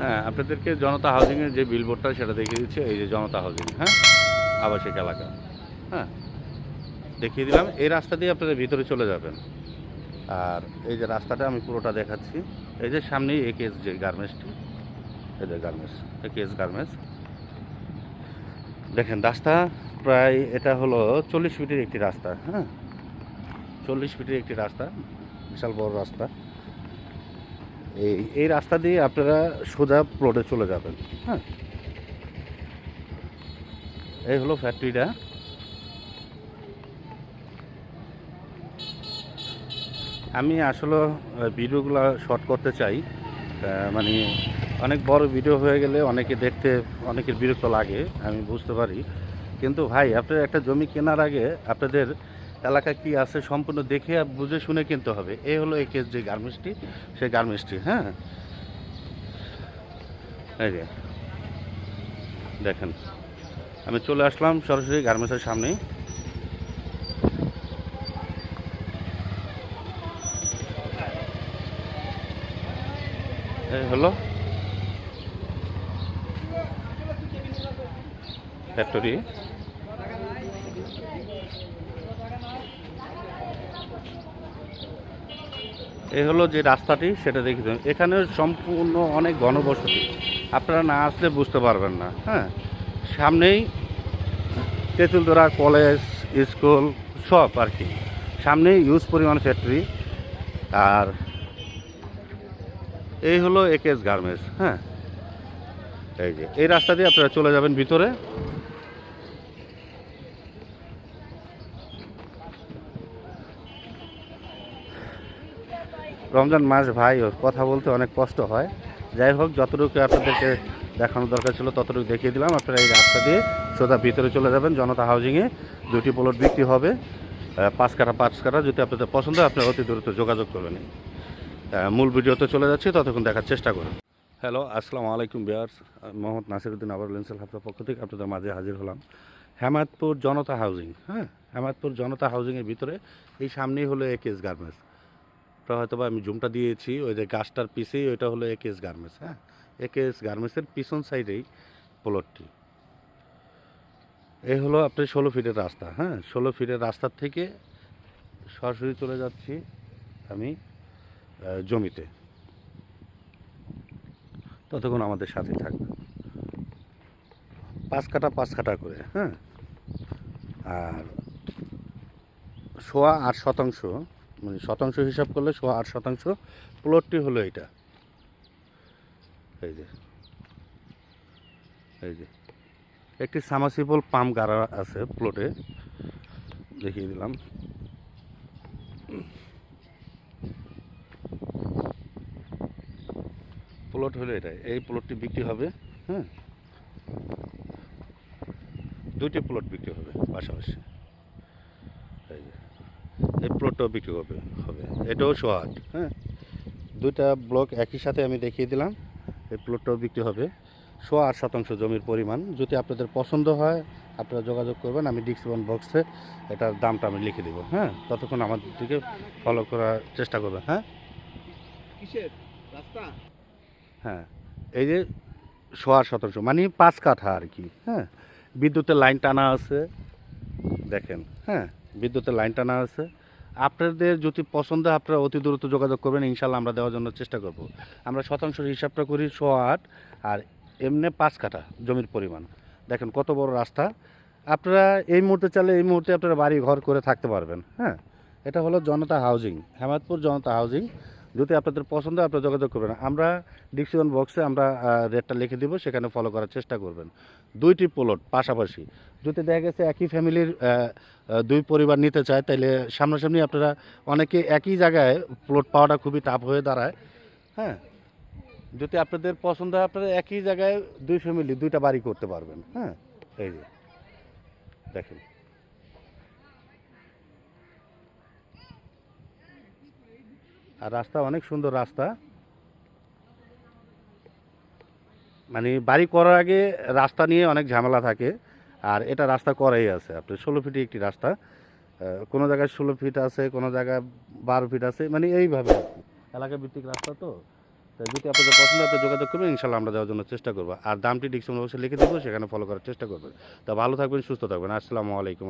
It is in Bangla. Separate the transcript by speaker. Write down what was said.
Speaker 1: হ্যাঁ আপনাদেরকে জনতা হাউজিংয়ের যে বিলবোর্ডটা সেটা দেখিয়ে দিচ্ছে, এই যে জনতা হাউজিং হ্যাঁ? আবাসিক এলাকা হ্যাঁ? দেখিয়ে দিলাম, এই রাস্তা দিয়ে আপনারা ভিতরে চলে যাবেন। আর এই যে রাস্তাটা আমি পুরোটা দেখাচ্ছি, এই যে সামনেই এ একেএস যে গার্মেন্টসটি এই যে গার্মেন্টস একেএস গার্মেন্টস দেখেন, রাস্তা প্রায় এটা হলো চল্লিশ ফিটের একটি রাস্তা হ্যাঁ? চল্লিশ ফিটের একটি রাস্তা, বিশাল বড় রাস্তা। এই এই রাস্তা দিয়ে আপনারা সোজা প্লটে চলে যাবেন। হ্যাঁ। এই হলো ফ্যাক্টরিটা আমি আসলে ভিডিওগুলো শর্ট করতে চাই। মানে অনেক বড় ভিডিও হয়ে গেলে অনেকে দেখতে, অনেকের বিরক্ত লাগে, আমি বুঝতে পারি। কিন্তু ভাই, আপনার একটা জমি কেনার আগে আপনাদের এলাকা কি আছে সম্পূর্ণ দেখে বুঝে শুনে কিনতে হবে। এই হলো এই কেস যে গার্মেন্টসটি সেই গার্মেন্টসটি হ্যাঁ? দেখেন, আমি চলে আসলাম সরাসরি গার্মেন্টসের সামনেই এই হলো ফ্যাক্টরি এই হলো যে রাস্তাটি, সেটা দেখে দিন এখানে সম্পূর্ণ অনেক ঘনবসতি। আপনারা না আসলে বুঝতে পারবেন না হ্যাঁ? সামনেই তেঁতুলতলা কলেজ, স্কুল, সব আর কি। সামনেই ইউজ পরিমাণ ফ্যাক্টরি আর এই হলো একেএস গার্মেন্টস হ্যাঁ? এই যে, এই রাস্তা দিয়ে আপনারা চলে যাবেন ভিতরে। রমজান মাস ভাই, কথা বলতে অনেক কষ্ট হয়। যাই হোক, যতটুকু আপনাদেরকে দেখানো দরকার ছিল, ততটুকু দেখিয়ে দিলাম। আপনারা এই রাস্তা দিয়ে সোজা ভিতরে চলে যাবেন, জনতা হাউজিংয়ে দুটি প্লট বিক্রি হবে পাঁচ কাটা পাঁচ কাটা যদি আপনাদের পছন্দ হয়, আপনারা অতি দ্রুত যোগাযোগ করবেন। মূল ভিডিওতে চলে যাচ্ছি, ততক্ষণ দেখার চেষ্টা করুন। হ্যালো আসসালামু আলাইকুম বিয়ার্স মোহাম্মদ নাসিরুদ্দিন আবার লেন্সেল হাফসার পক্ষ থেকে আপনাদের মাঝে হাজির হলাম। হেমায়তপুর জনতা হাউজিং হ্যাঁ? হেমায়তপুর জনতা হাউজিংয়ের ভিতরে, এই সামনেই হলো একেএস গার্মেন্টস আপনারা হয়তো বা আমি জুমটা দিয়েছি, ওই যে গাছটার পিছেই ওইটা হলো একেএস গার্মেন্টস হ্যাঁ? একেএস গার্মেন্টসের পিছন সাইডেই প্লটটি এই হলো আপনার ষোলো ফিটের রাস্তা হ্যাঁ? ষোলো ফিটের রাস্তার থেকে সরাসরি চলে যাচ্ছি আমি জমিতে। ততক্ষণ আমাদের সাথে থাকবে পাঁচ কাটা পাঁচ কাটা করে হ্যাঁ? আর সোয়া আট শতাংশ মানে শতাংশ হিসাব করলে সোয়া আট শতাংশ প্লটটি হলো এটা এই যে। এই যে। একটি সামাসিবল পাম্প গাড়া আছে প্লটে। দেখিয়ে দিলাম। প্লট হলো এটা। এই প্লটটি বিক্রি হবে হ্যাঁ? দুইটি প্লট বিক্রি হবে পাশাপাশি। এই প্লটটাও বিক্রি হবে হবে। এটাও সোহাট। হ্যাঁ? দুইটা ব্লক একই সাথে আমি দেখিয়ে দিলাম এই প্লটটাও বিক্রি হবে। শো আট শতাংশ জমির পরিমাণ। যদি আপনাদের পছন্দ হয় আপনারা যোগাযোগ করবেন আমি ডিসক্রিপশন বক্সে এটার দামটা আমি লিখে দেবো হ্যাঁ? ততক্ষণ আমাদের দিকে ফলো করার চেষ্টা করবেন হ্যাঁ?
Speaker 2: কিসের? রাস্তা?
Speaker 1: হ্যাঁ। এই যে সোয়া শতাংশ মানে পাঁচ কাঠা আর কি হ্যাঁ? বিদ্যুতের লাইন টানা আছে দেখেন হ্যাঁ? বিদ্যুতের লাইন টানা আছে। আপনাদের যদি পছন্দ আপনারা অতি দ্রুত যোগাযোগ করবেন ইনশাল্লাহ আমরা দেওয়ার জন্য চেষ্টা করব। আমরা শতাংশ হিসাবটা করি, ছ আট, আর এমনি পাঁচ কাঠা জমির পরিমাণ। দেখেন কত বড় রাস্তা। আপনারা এই মুহূর্তে চাইলে এই মুহূর্তে আপনারা বাড়ি ঘর করে থাকতে পারবেন হ্যাঁ? এটা হলো জনতা হাউজিং, হেমাদপুর জনতা হাউজিং। যদি আপনাদের পছন্দ হয়, আপনারা যোগাযোগ করবেন। আমরা ডিসক্রিপশন বক্সে আমরা রেটটা লিখে দিব, সেখানে ফলো করার চেষ্টা করবেন। দুইটি প্লট পাশাপাশি। যদি দেখা গেছে একই ফ্যামিলির দুই পরিবার নিতে চায় তাহলে সামনাসামনি আপনারা অনেকে একই জায়গায় প্লট পাওয়াটা খুবই টাফ হয়ে দাঁড়ায়। হ্যাঁ? যদি আপনাদের পছন্দ হয়, আপনারা একই জায়গায় দুই ফ্যামিলি দুইটা বাড়ি করতে পারবেন। হ্যাঁ? এই যে। দেখেন। আর রাস্তা অনেক সুন্দর রাস্তা। মানে বাড়ি করার আগে রাস্তা নিয়ে অনেক ঝামেলা থাকে, আর এটা রাস্তা করাই আছে। আপনার ষোলো ফিটে একটি রাস্তা কোনো জায়গায় ষোলো ফিট আছে, কোনো জায়গায় বারো ফিট আছে মানে এইভাবে। এলাকা ভিত্তিক রাস্তা তো, তাই যদি আপনাদের পছন্দ আপনি যোগাযোগ করবেন ইনশাল্লাহ আমরা দেওয়ার জন্য চেষ্টা করব। আর দামটি ডিসক্রিপশন অবশ্যই লিখে দেবো, সেখানে ফলো করার চেষ্টা করবেন। তা ভালো থাকবেন, সুস্থ থাকবেন। আসসালামু আলাইকুম।